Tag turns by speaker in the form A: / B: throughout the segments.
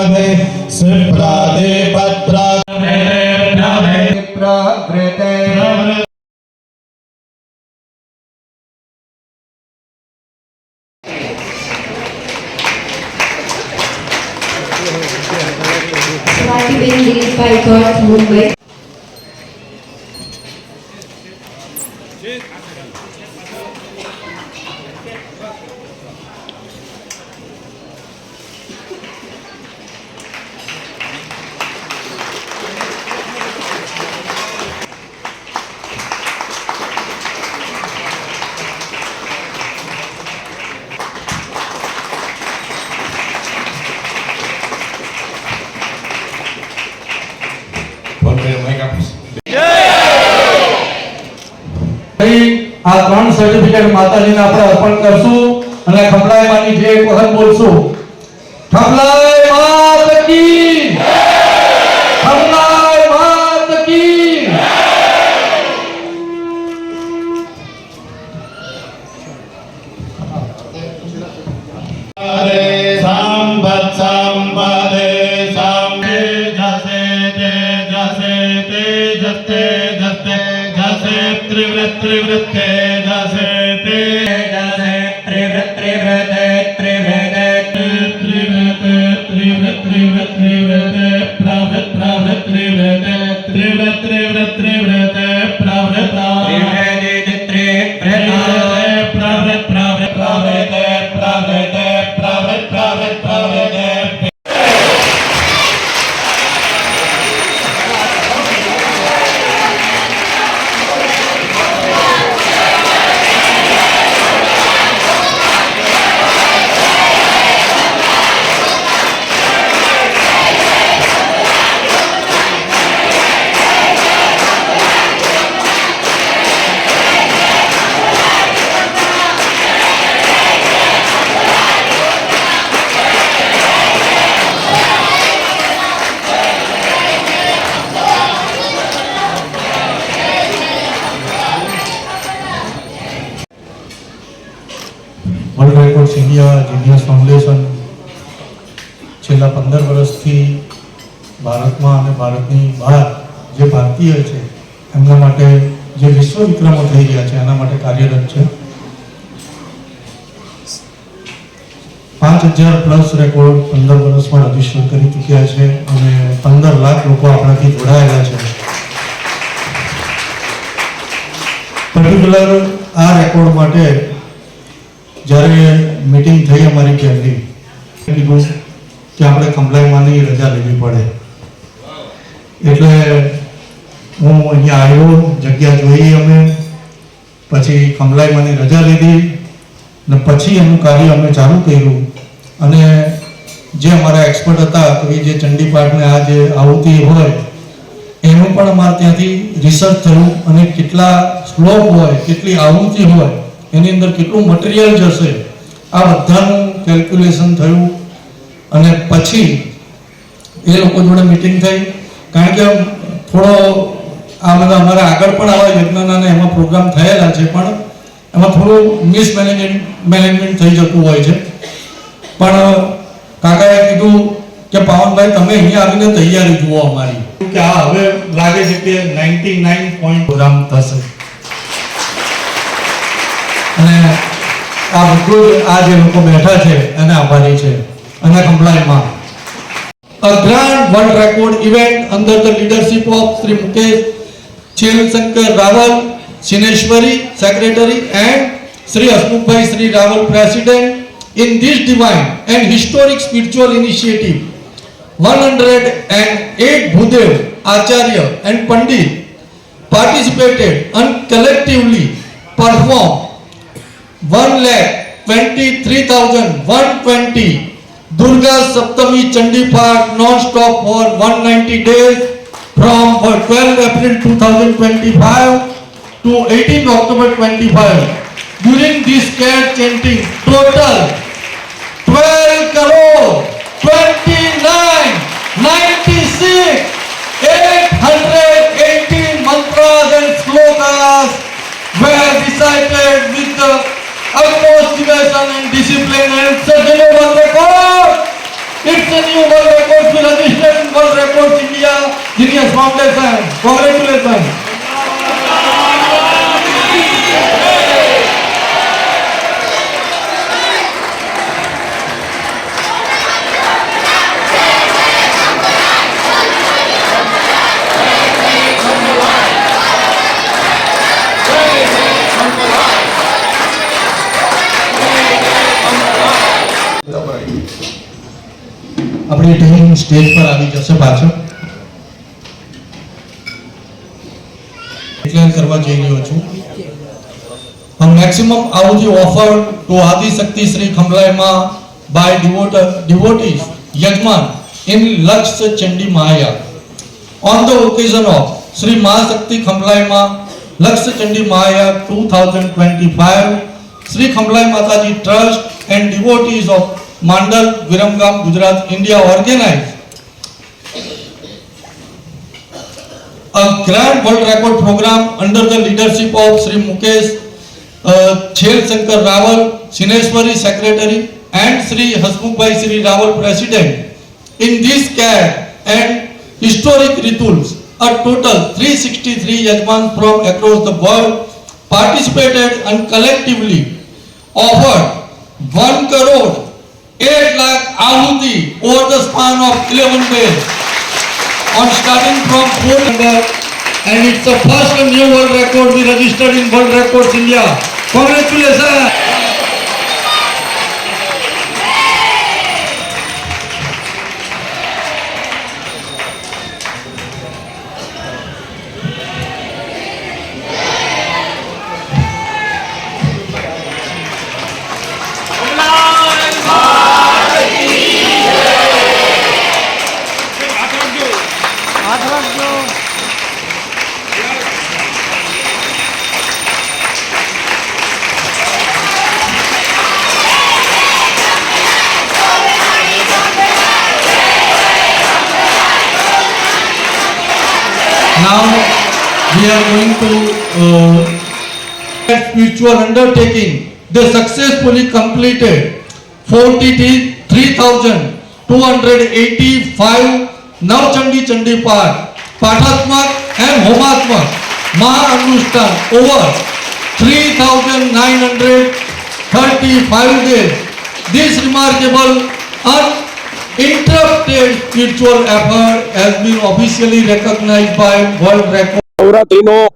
A: पत्रादे
B: सिप्रादे
C: पत्रा આ ત્રણ સર્ટિફિકેટ માતાજીને આપણે અર્પણ કરશું અને ખપલાય માની જે એક વખત બોલશું. ખપલાય માત કી! ખપલાય માત કી! World records India genius foundation છેલ્લા પંદર વર્ષથી ભારતમાં અને ભારતની બહાર જે ભારતીય છે, એમના માટે જે વિશ્વ વિક્રમો થઈ રહ્યા છે, એના માટે કાર્યરત છે. પાંચ હજાર પ્લસ રેકોર્ડ પંદર વર્ષમાં રજિસ્ટર કરી ચૂક્યા છે અને પંદર લાખ લોકો આપણાથી જોડાયેલા છે. પર્ટિક્યુલર આ રેકોર્ડ માટે જ્યારે મિટિંગ થઈ અમારી કેબની કીધું કે આપણે કમ્પ્લાયમાંની રજા લેવી પડે. એટલે હું અહીંયા આવ્યો, જગ્યા જોઈ અમે, પછી કમલાઈમાંની રજા લીધી, ને પછી એનું કાર્ય અમે ચાલુ કર્યું. અને જે અમારા એક્સપર્ટ હતા એ જે ચંડી પાઠને આ જે આવતી હોય, એનું પણ અમારે ત્યાંથી રિસર્ચ થયું, અને કેટલા શ્લોક હોય, કેટલી આવૃત્તિ હોય એની અંદર કેટલું મટીરિયલ જશે આ બધાનું કેલ્ક્યુલેશન થયું. અને પછી એ લોકો જોડે મિટિંગ થઈ. કારણ કે થોડો આ બધા અમારા આગળ પણ આવા યજ્ઞના એમાં પ્રોગ્રામ થયેલા છે પણ એમાં થોડું મિસમેનેજમેન્ટ મેનેજમેન્ટ થઈ જતું હોય છે. પણ કાકાએ કીધું કે પાવનભાઈ તમે અહીંયા આવીને તૈયારી જુઓ અમારી. કે આ હવે લાગે છે કે નાઇન્ટી નાઇન પોઈન્ટ પ્રોગ્રામ થશે. અને આ બધું આ જે લોકો બેઠા છે એને આભારી છે અને કમ્પ્લાયમાં a grand world record event અંદર the leadership of Shri Mukesh Chelshankar Raval, સિનેશ્વરી secretary and Shri Hasmukhbhai, Shri Raval president in this divine and historic spiritual initiative one hundred and eight bhudev acharya and pandit participated and collectively performed one lakh twenty three thousand one twenty Durga Saptami Chandi park non stop for one ninety days from twelve April two thousand twenty five to eighteen October twenty five during this cat chanting total twelve crore twenty nine New World Records to registering World Records India Genius Foundation. Congratulations. આપણી team stage પર આવી જશે પાછળ declare કરવા જઈ રહ્યો છું A maximum ahuti offered to Adi Shakti Sri Khamlai Ma by devote, devotees Yajman in Laksh Chandi Mahaya. On the occasion of Sri Mahashakti Khamlai Ma Laksh Chandi Mahaya 2025, Sri Khamlai Mataji Trust and devotees of Gujarat, India organized a grand world record program under the leadership of Sri Mukesh uh, Chel Shankar Rawal, Sineshwari Secretary, and Sri Hasmukh Sri Rawal President. In this care and historic rituals, a total 363 Yajmans from across the world participated and collectively offered 1 crore 8 lakh ahuti over the span of 11 days on starting from four number and it's the first new world record we registered in World Records India. Congratulations! Now we are going to uh, spiritual undertaking. They successfully completed 43,285 Navchandi Chandi Path, Pathatmak and Homatmak Maha-Anustan over 3,935 days. This remarkable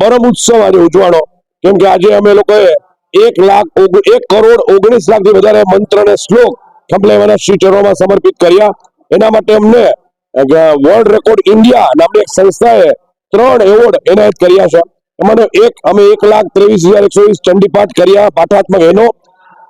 D: પરમ ઉત્સવ આજે ઉજવાણો. કેમ કે આજે અમે લોકોએ વધારે મંત્ર અને શ્રી ચરણોમાં સમર્પિત કર્યા. એના માટે અમને વર્લ્ડ રેકોર્ડ ઇન્ડિયા નામની એક સંસ્થાએ ત્રણ એવોર્ડ એનાયત કર્યા છે. એમાં એક, અમે એક લાખ ત્રેવીસ હજાર એકસો વીસ ચંડીપાઠ કર્યા પાઠાત્મક એનો.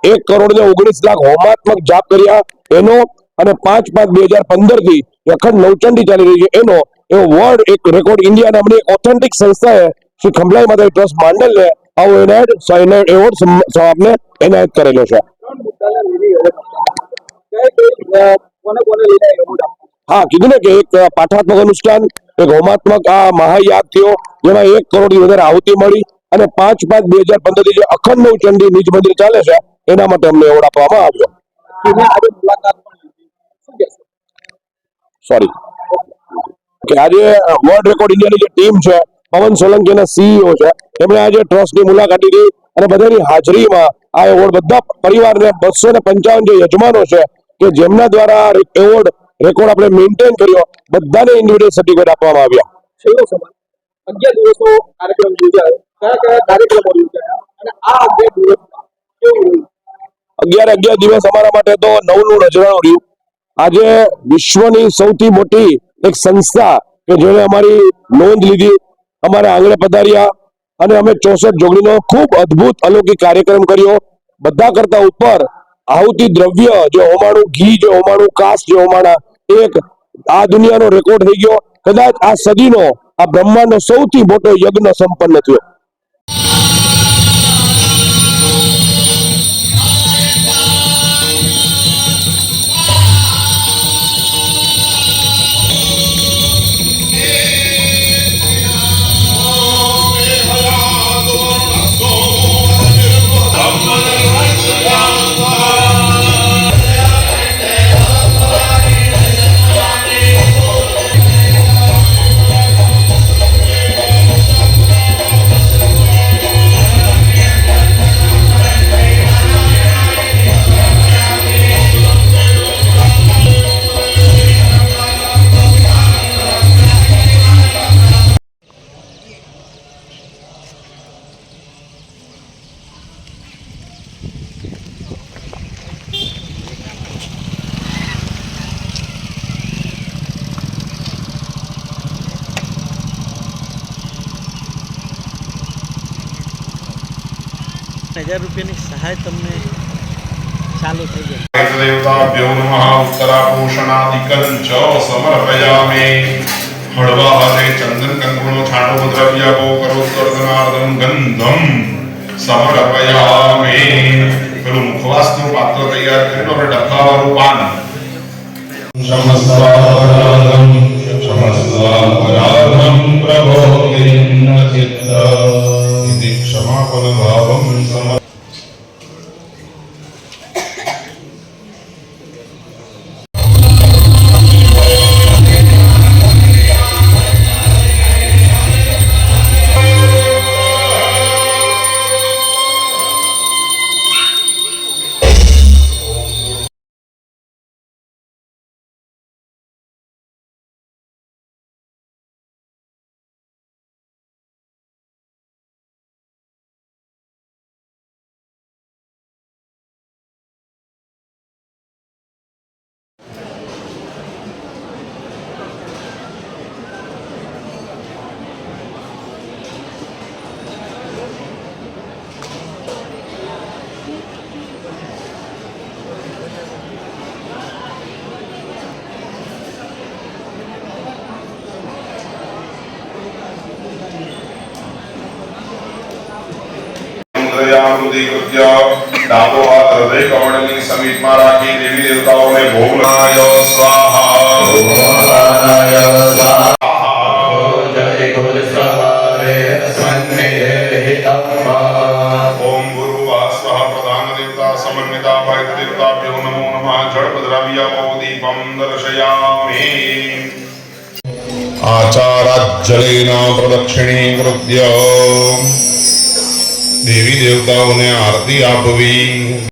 D: એક કરોડ ને ઓગણીસ લાખ હોમાત્મક જાપ કર્યા. એનો અને પાંચ પાંચ બે હજાર પંદરથી અખંડ નવચંડી ચાલી રહી છે. એનો એવો વર્લ્ડ એક રેકોર્ડ ઇન્ડિયા નામની ઓથેન્ટિક સંસ્થાએ શ્રી ખંભલાઈ માતા ટ્રસ્ટ માંડલને આવો એનાયત એવોર્ડ આપને એનાયત કરેલો છે. હા, કીધું ને કે એક પાઠાત્મક અનુષ્ઠાન, એક હોમાત્મક, આ મહાયાગ થયો, જેમાં એક કરોડથી વધારે આહુતિ મળી અને પાંચ પાંચ બે હજાર પંદરથી જે અખંડ નવચંડી નિજ મંદિર ચાલે છે, એના માટે અમને એવોર્ડ આપવામાં આવ્યો. સોરી કે આજે વર્લ્ડ રેકોર્ડ ઇન્ડિયાની જે ટીમ છે પવન સોલંકી એના સીઈઓ છે એમણે આજે ટ્રસ્ટની મુલાકાત લીધી અને બધાની હાજરીમાં આ એવોર્ડ બધા પરિવારને બસો ને પંચાવન જે યજમાનો છે કે જેમના દ્વારા એવોર્ડ રેકોર્ડ આપણે મેન્ટેન કર્યો બધાને ઇન્ડિવિડ્યુઅલ સર્ટિફિકેટ આપવામાં આવ્યા.
E: છેલ્લો સમય અગિયાર દિવસો કાર્યક્રમ યોજાયો. કયા કયા કાર્યક્રમો યોજાયા? અને આ અગિયાર દિવસમાં
D: અગિયાર અગિયાર દિવસ અમારા માટે તો નવનું નજરાણું રહ્યું. આજે વિશ્વની સૌથી મોટી એક સંસ્થા કે જેણે અમારી નોંધ લીધી, અમારા આંગણે પધાર્યા અને અમે ચોસઠ જોગણીનો ખૂબ અદ્ભુત અલૌકિક કાર્યક્રમ કર્યો. બધા કરતા ઉપર આહુતિ દ્રવ્ય, જે હોમાણું ઘી, જે હોમાણું કાસ, જે હોમાણા એક આ દુનિયાનો રેકોર્ડ થઈ ગયો. કદાચ આ સદીનો, આ બ્રહ્માંડનો સૌથી મોટો યજ્ઞ સંપન્ન થયો.
F: હજાર રૂપિયાની સહાય તમને ચાલુ થઈ જાય
G: હળવા હાથે ચંદન કંકુનો છાંટો મધ્રવ્ય ગો કરો સ્વર્ગનાર્દન ગંધમ સમર્પયામે પાત્ર તૈયાર કરીને Rabbim ઇન્દ્રયામૃતિકૃત્ય ડાબો હાથ હૃદય કમળની સમીપમાં રાખી દેવી દેવતાઓને ભોગ લગાયો સ્વાહા. ઓમ ગુરુવા સ્વઃ પ્રધાન દેવતા સમન્વિતા ભાઈ દેવતાભ્યો નમો નમઃ. જળ દ્રવ્યમો દીપમ દર્શયામિ. આચારાજ્જલેન પ્રદક્ષિણીકૃત્ય દેવી દેવતાઓને આરતી આપવી